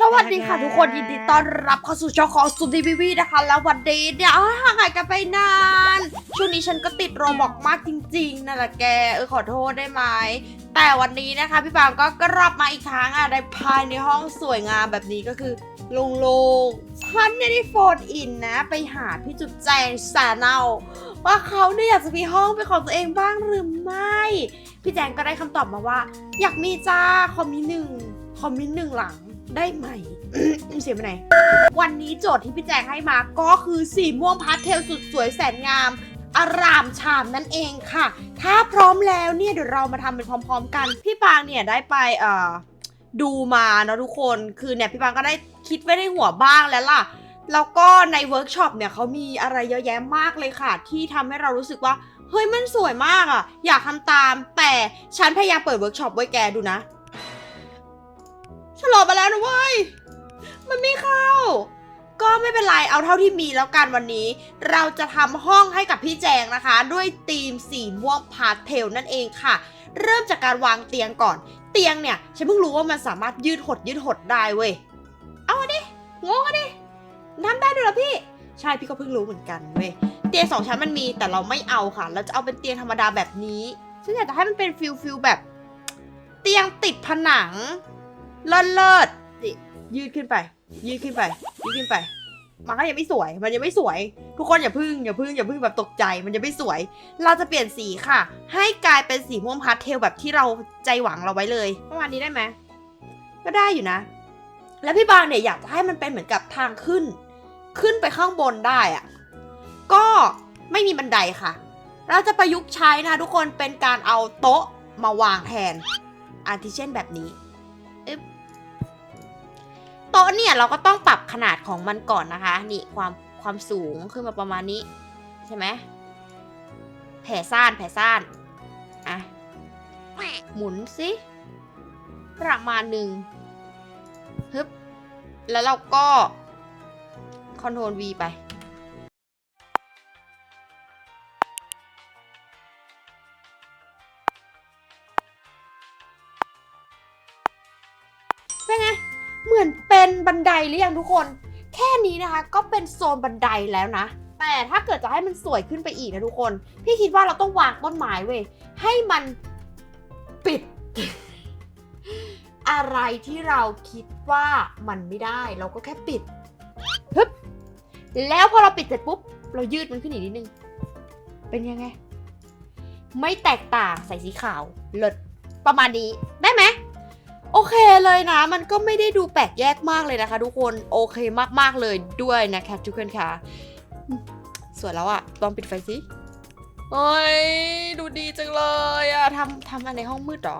สวัสดีค่ะทุกคนยินดีต้อนรับเข้าสู่ช่องของสุดีวีวีนะคะ แล้ววันนี้เนี่ยอ้าวห่างหายกันไปนาน ช่วงนี้ฉันก็ติดโรบอกมากจริงๆนั่นแหละแกเออขอโทษได้ไหมแต่วันนี้นะคะ พี่ปางก็กลับมาอีกครั้งอะในภายในห้องสวยงามแบบนี้ก็คือโล่งๆฉันเนี่ยได้โฟนอินนะ ไปหาพี่จุ๊บแจงสาเนาว่าเขาเนี่ยอยากจะมีห้องเป็นของตัวเองบ้างหรือไม่ พี่แจงก็ได้คำตอบมาว่า อยากมีจ้าคอมมิหนึ่งคอมมิหนึ่งหลัง ได้ไหม เสียไปไหน วันนี้โจทย์ที่พี่แจงให้มาก็คือสีม่วงพาสเทลสุดสวยแสนงาม อารามชามนั่นเองค่ะ ถ้าพร้อมแล้วเนี่ยเดี๋ยวเรามาทำเป็นพร้อม ๆ กัน พี่ปางเนี่ยได้ไปเอ่อดูมาเนาะทุกคน คือเนี่ยพี่ปางก็ได้คิดไว้ในหัวบ้างแล้วล่ะ แล้วก็ในเวิร์กช็อปเนี่ยเขามีอะไรเยอะแยะมากเลยค่ะ ที่ทำให้เรารู้สึกว่าเฮ้ยมันสวยมากอะอยากทำตาม แต่ฉันพยายามเปิดเวิร์กช็อปไว้แกดูนะ ฉลบมาแล้วนะเว้ย มันไม่เข้า ก็ไม่เป็นไร เอาเท่าที่มีแล้วกันวันนี้ เราจะทำห้องให้กับพี่แจงนะคะ ด้วยธีมสีม่วงพาสเทลนั่นเองค่ะ เริ่มจากการวางเตียงก่อน เตียงเนี่ย ฉันเพิ่งรู้ว่ามันสามารถยืดหดยืดหดได้เว้ย เอาอะดิงงอะดิทำได้ด้วยเหรอพี่ ใช่พี่ก็เพิ่งรู้เหมือนกันเว้ย เตียงสองชั้นมันมีแต่เราไม่เอาค่ะ เราจะเอาเป็นเตียงธรรมดาแบบนี้ ฉันอยากจะให้มันเป็นฟิลฟิลแบบ เตียงติดผนัง เลิศเลิศนี่ยืดขึ้นไป ยืดขึ้นไป ยืดขึ้นไป มันก็ยังไม่สวย มันยังไม่สวย ทุกคนอย่าพึ่งอย่าพึ่งอย่าพึ่งแบบตกใจ มันยังไม่สวย เราจะเปลี่ยนสีค่ะ ให้กลายเป็นสีม่วงพาสเทลแบบที่เราใจหวังเราไว้เลยประมาณนี้ได้ไหมก็ได้อยู่นะ แล้วพี่บางเนี่ยอยากจะให้มันเป็นเหมือนกับทางขึ้น ขึ้นไปข้างบนได้อะก็ไม่มีบันไดค่ะ เราจะประยุกต์ใช้นะทุกคนเป็นการเอาโต๊ะมาวางแทนอาทิเช่นแบบนี้ โต๊ะเนี่ยเราก็ต้องปรับขนาดของมันก่อนนะคะ นี่ความความสูงขึ้นมาประมาณนี้ ใช่ไหมแผ่ซ่านแผ่ซ่านอะหมุนสิประมาณหนึ่งฮึบแล้วเราก็คอนโทรล V ไป เหมือนเป็นบันไดหรือยังทุกคน แค่นี้นะคะก็เป็นโซนบันไดแล้วนะ แต่ถ้าเกิดจะให้มันสวยขึ้นไปอีกนะทุกคน พี่คิดว่าเราต้องวางต้นไม้เว้ยให้มันปิด อะไรที่เราคิดว่ามันไม่ได้ เราก็แค่ปิดฮึบแล้วพอเราปิดเสร็จปุ๊บ เรายืดมันขึ้นอีกนิดนึง เป็นยังไง ไม่แตกต่างใส่สีขาวเลิศประมาณนี้ โอเคเลยนะ มันก็ไม่ได้ดูแปลกแยกมากเลยนะคะ ทุกคนโอเคมากๆเลยด้วยนะคะทุกคนค่ะสวยแล้วอะลองปิดไฟสิโอ้ยดูดีจังเลยอะทำทำอะไรในห้องมืดหรอ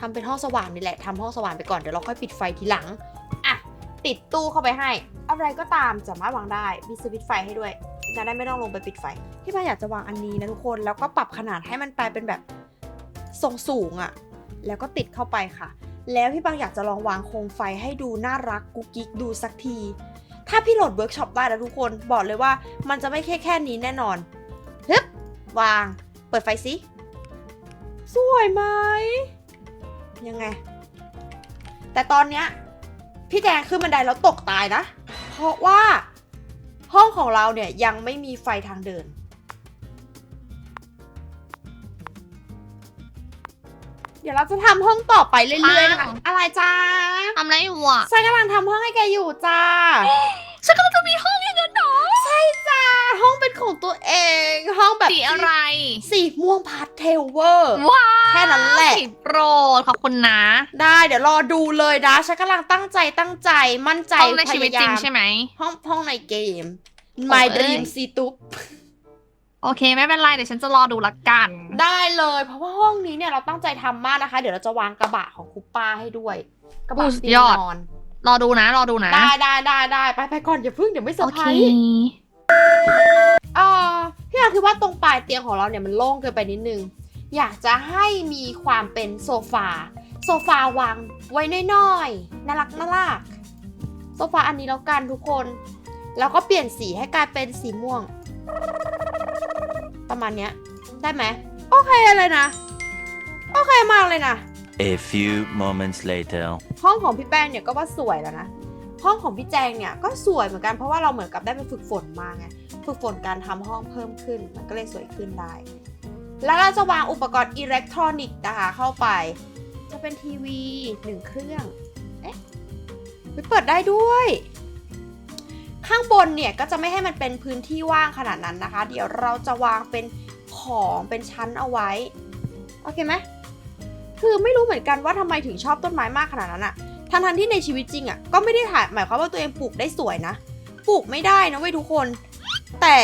ทำเป็นห้องสว่างนี่แหละทำห้องสว่างไปก่อนเดี๋ยวเราค่อยปิดไฟทีหลังอะติดตู้เข้าไปให้ อะไรก็ตามสามารถวางได้มีสวิตช์ไฟให้ด้วยจะได้ไม่ต้องลงไปปิดไฟ ที่ป้าอยากจะวางอันนี้นะทุกคนแล้วก็ปรับขนาดให้มันไปเป็นแบบทรงสูงอะ แล้วก็ติดเข้าไปค่ะ แล้วพี่บางอยากจะลองวางโคมไฟให้ดูน่ารักกุ๊กกิ๊กดูสักที ถ้าพี่โหลดเวิร์กช็อปได้แล้วทุกคนบอกเลยว่ามันจะไม่แค่แค่นี้แน่นอนฮึบวาง เปิดไฟสิสวยไหมยังไง แต่ตอนเนี้ยพี่แจงขึ้นบันไดแล้วตกตายนะ เพราะว่าห้องของเราเนี่ยยังไม่มีไฟทางเดิน เดี๋ยวเราจะทำห้องต่อไปเรื่อยๆนะคะอ้าวอะไรจ้าทำอะไรอยู่อะฉันกำลังทำห้องให้แกอยู่จ้า ฉันก็จะมีห้องอย่างนั้นเหรอใช่จ้า ห้องเป็นของตัวเอง ห้องแบบสีอะไร สีม่วงพาสเทลเวอร์ ว้าวแค่นั้นแหละ สีโปรดขอบคุณนะได้เดี๋ยวรอดูเลยนะฉันกำลังตั้งใจตั้งใจมั่นใจห้องในชีวิตจริงพยายามใช่ไหม ห้องห้องในเกมโอ้ My ย Dream ซีตุ๊บ โอเค ไม่เป็นไร เดี๋ยวฉันจะรอดูละกัน ได้เลย เพราะว่าห้องนี้เนี่ยเราตั้งใจทำมากนะคะ เดี๋ยวเราจะวางกระบะของคุปป้าให้ด้วย กระบะอู้สุดเตียยงอด นอน รอดูนะ รอดูนะได้ได้ได้ได้ไปไปก่อนอย่าเพิ่งเดี๋ยวไม่เซอโอร์ไพเครส์เอ่อพี่อาคิดว่าตรงปลายเตียงของเราเนี่ยมันโล่งเกินไปนิดนึง อยากจะให้มีความเป็นโซฟา โซฟาวางไว้น้อยๆน่ารักน่ารักโซฟาอันนี้แล้วกันทุกคน แล้วก็เปลี่ยนสีให้กลายเป็นสีม่วง ประมาณเนี้ย ได้ไหมโอเคเลยนะ โอเคมากเลยนะ A few moments later. ห้องของพี่แป้งเนี่ยก็ว่าสวยแล้วนะ ห้องของพี่แจงเนี่ยก็สวยเหมือนกันเพราะว่าเราเหมือนกับได้ไปฝึกฝนมาไง ฝึกฝนการทำห้องเพิ่มขึ้น มันก็เลยสวยขึ้นได้ แล้วเราจะวางอุปกรณ์อิเล็กทรอนิกส์นะคะเข้าไป จะเป็นทีวีหนึ่งเครื่อง เอ๊ะไปเปิดได้ด้วย ข้างบนเนี่ยก็จะไม่ให้มันเป็นพื้นที่ว่างขนาดนั้นนะคะ เดี๋ยวเราจะวางเป็นของเป็นชั้นเอาไว้ โอเคไหมคือไม่รู้เหมือนกันว่าทำไมถึงชอบต้นไม้มากขนาดนั้นอะทั้งทันที่ในชีวิตจริงอะก็ไม่ได้ถ่ายหมายความว่าตัวเองปลูกได้สวยนะ ปลูกไม่ได้นะเว้ยทุกคน แต่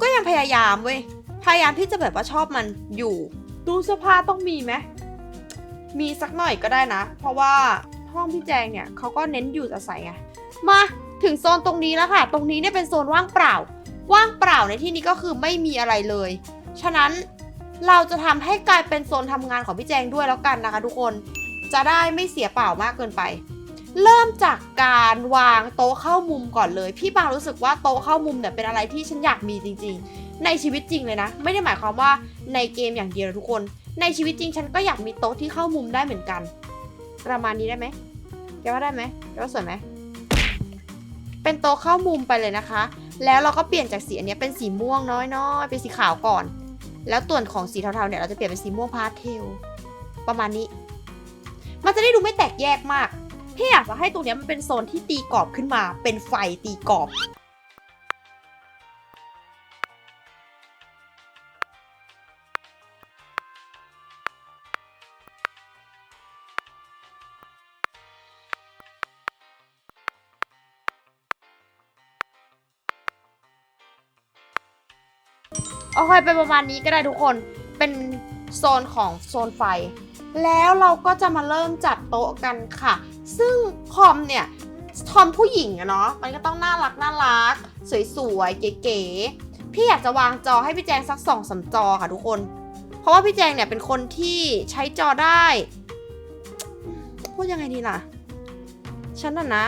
ก็ยังพยายามเว้ย พยายามที่จะแบบว่าชอบมันอยู่ตู้เสื้อผ้าต้องมีไหม มีสักหน่อยก็ได้นะ เพราะว่าห้องพี่แจงเนี่ยเขาก็เน้นอยู่อาศัยไง มา ถึงโซนตรงนี้แล้วค่ะ ตรงนี้เนี่ยเป็นโซนว่างเปล่า ว่างเปล่าในที่นี้ก็คือไม่มีอะไรเลย ฉะนั้นเราจะทำให้กลายเป็นโซนทำงานของพี่แจงด้วยแล้วกันนะคะ ทุกคน จะได้ไม่เสียเปล่ามากเกินไป เริ่มจากการวางโต๊ะเข้ามุมก่อนเลย พี่บางรู้สึกว่าโต๊ะเข้ามุมเนี่ยเป็นอะไรที่ฉันอยากมีจริง ๆ ในชีวิตจริงเลยนะ ไม่ได้หมายความว่าในเกมอย่างเดียวทุกคน ในชีวิตจริงฉันก็อยากมีโต๊ะที่เข้ามุมได้เหมือนกัน ประมาณนี้ได้ไหมแกว่าได้ไหมแกว่าสวยไหม เป็นโต๊ะเข้ามุมไปเลยนะคะ แล้วเราก็เปลี่ยนจากสีอันนี้เป็นสีม่วงน้อยๆเป็นสีขาวก่อน แล้วส่วนของสีเทาๆเนี่ยเราจะเปลี่ยนเป็นสีม่วงพาสเทลประมาณนี้ มันจะได้ดูไม่แตกแยกมากพี่อยากจะให้ตรงเนี้ยมันเป็นโซนที่ตีกรอบขึ้นมา เป็นไฟตีกรอบ โอเคเป็นประมาณนี้ก็ได้ทุกคนเป็นโซนของโซนไฟ แล้วเราก็จะมาเริ่มจัดโต๊ะกันค่ะ ซึ่งคอมเนี่ยคอมผู้หญิงอะเนาะมันก็ต้องน่ารักน่ารัก สวยๆ เก๋ๆ พี่อยากจะวางจอให้พี่แจงสักสองสามจอค่ะทุกคน เพราะว่าพี่แจงเนี่ยเป็นคนที่ใช้จอได้ พูดยังไงดีล่ะ ฉันน่ะนะ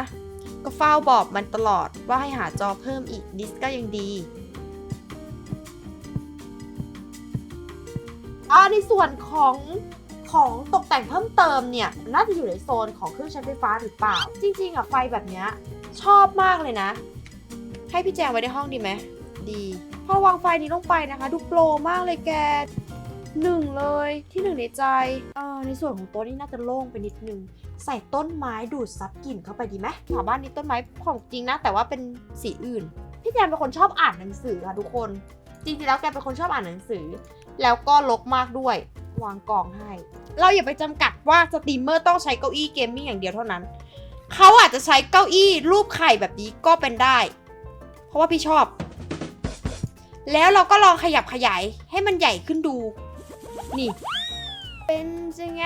ก็เฝ้าบอกมันตลอดว่าให้หาจอเพิ่มอีกดิสก็ยังดี อ่าในส่วนของของตกแต่งเพิ่มเติมเนี่ยน่าจะอยู่ในโซนของเครื่องใช้ไฟฟ้าหรือเปล่า จริงๆอะไฟแบบเนี้ยชอบมากเลยนะ ให้พี่แจงไว้ในห้องดีไหมดี พอวางไฟนี้ลงไปนะคะ ดูโปรมากเลยแกหนึ่งเลยที่หนึ่งในใจเออในส่วนของโต๊ะนี่น่าจะโล่งไปนิดนึง ใส่ต้นไม้ดูดซับกลิ่นเข้าไปดีไหมแถวบ้านนี้ต้นไม้ของจริงนะ แต่ว่าเป็นสีอื่น พี่แจงเป็นคนชอบอ่านหนังสือค่ะทุกคน จริงๆแล้วแกเป็นคนชอบอ่านหนังสือ แล้วก็ลกมากด้วย วางกองให้ เราอย่าไปจำกัดว่าสตรีมเมอร์ต้องใช้เก้าอี้เกมมิ่งอย่างเดียวเท่านั้น เขาอาจจะใช้เก้าอี้รูปไข่แบบนี้ก็เป็นได้ เพราะว่าพี่ชอบ แล้วเราก็ลองขยับขยายให้มันใหญ่ขึ้นดู นี่ เป็นยังไง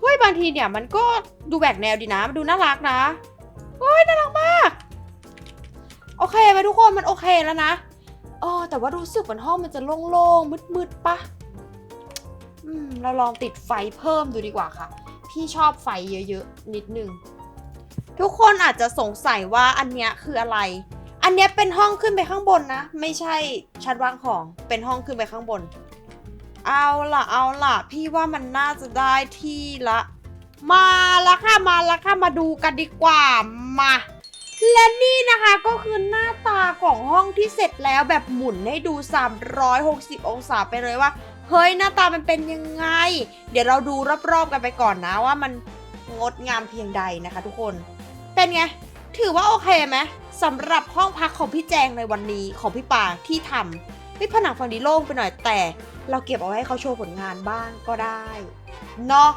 เฮ้ยบางทีเนี่ยมันก็ดูแบกแนวดีนะ มันดูน่ารักนะเฮ้ยน่ารักมาก โอเคไหมทุกคนมันโอเคแล้วนะ ออแต่ว่ารู้สึกเหมือนห้องมันจะโล่งๆมืดๆปะอืมเราลองติดไฟเพิ่มดูดีกว่าค่ะ พี่ชอบไฟเยอะๆนิดนึงทุกคนอาจจะสงสัยว่าอันเนี้ยคืออะไร อันเนี้ยเป็นห้องขึ้นไปข้างบนนะ ไม่ใช่ชั้นวางของเป็นห้องขึ้นไปข้างบน เอาล่ะเอาล่ะ พี่ว่ามันน่าจะได้ที่ละ มาละค่ะมาละค่ะมาดูกันดีกว่ามา และนี่นะคะก็คือหน้าตาของห้องที่เสร็จแล้วแบบหมุนให้ดู 360 องศาไปเลยว่า เฮ้ยหน้าตามันเป็นยังไง เดี๋ยวเราดูรอบๆกันไปก่อนนะว่ามันงดงามเพียงใดนะคะทุกคน เป็นไง ถือว่าโอเคไหมสำหรับห้องพักของพี่แจงในวันนี้ของพี่ป่าที่ทำไม่ผนังฝั่งนี้โล่งไปหน่อยแต่ เราเก็บเอาไว้ให้เขาโชว์ผลงานบ้างก็ได้เนาะ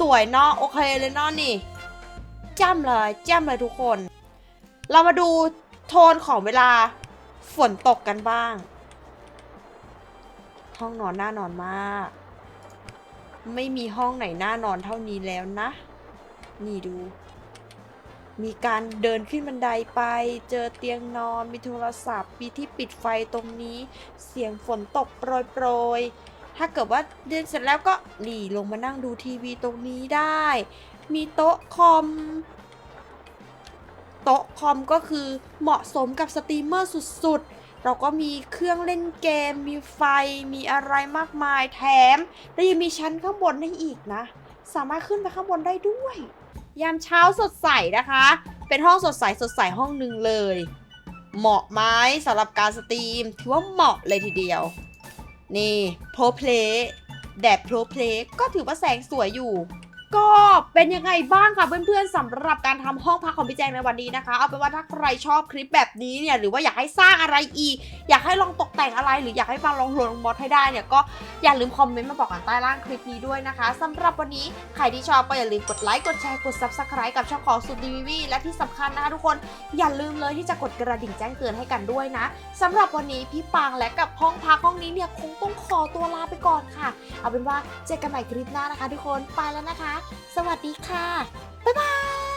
สวยเนาะโอเคเลยเนาะนี่จ้ำเลยจ้ำเลยทุกคน เรามาดูโทนของเวลาฝนตกกันบ้าง ห้องนอนน่านอนมาก ไม่มีห้องไหนน่านอนเท่านี้แล้วนะ นี่ดู มีการเดินขึ้นบันไดไป เจอเตียงนอน มีโทรศัพท์ มีที่ปิดไฟตรงนี้ เสียงฝนตกโปรยๆถ้าเกิดว่าเดินเสร็จแล้วก็หลีลงมานั่งดูทีวีตรงนี้ได้ มีโต๊ะคอม โต๊ะคอมก็คือเหมาะสมกับสตรีมเมอร์สุดๆ เราก็มีเครื่องเล่นเกม มีไฟ มีอะไรมากมายแถม แล้วยังมีชั้นข้างบนให้อีกนะ สามารถขึ้นไปข้างบนได้ด้วย ยามเช้าสดใสนะคะ เป็นห้องสดใสสดใสห้องหนึ่งเลย เหมาะไหมสำหรับการสตรีม ถือว่าเหมาะเลยทีเดียว นี่โพลเพลแดดโพลเพลก็ถือว่าแสงสวยอยู่ ก็เป็นยังไงบ้างคะเพื่อนๆสำหรับการทำห้องพักของพี่แจงในวันนี้นะคะ เอาเป็นว่าถ้าใครชอบคลิปแบบนี้เนี่ยหรือว่าอยากให้สร้างอะไรอีก อยากให้ลองตกแต่งอะไร หรืออยากให้ฟังลองโหลดลองมอดให้ได้เนี่ยก็อย่าลืมคอมเมนต์มาบอกกันใต้ล่างคลิปนี้ด้วยนะคะสำหรับวันนี้ใครที่ชอบก็อย่าลืมกดไลค์กดแชร์กด subscribe กับช่องของสุดดีวีและที่สำคัญนะคะทุกคนอย่าลืมเลยที่จะกดกระดิ่งแจ้งเตือนให้กันด้วยนะสำหรับวันนี้พี่ปางและกับห้องพักห้องนี้เนี่ยคงต้องขอตัวลาไปก่อนค่ะ เอาเป็นว่าเจอกันใหม่คลิปหน้านะคะ ทุกคนไปแล้วนะคะสวัสดีค่ะ บ๊ายบาย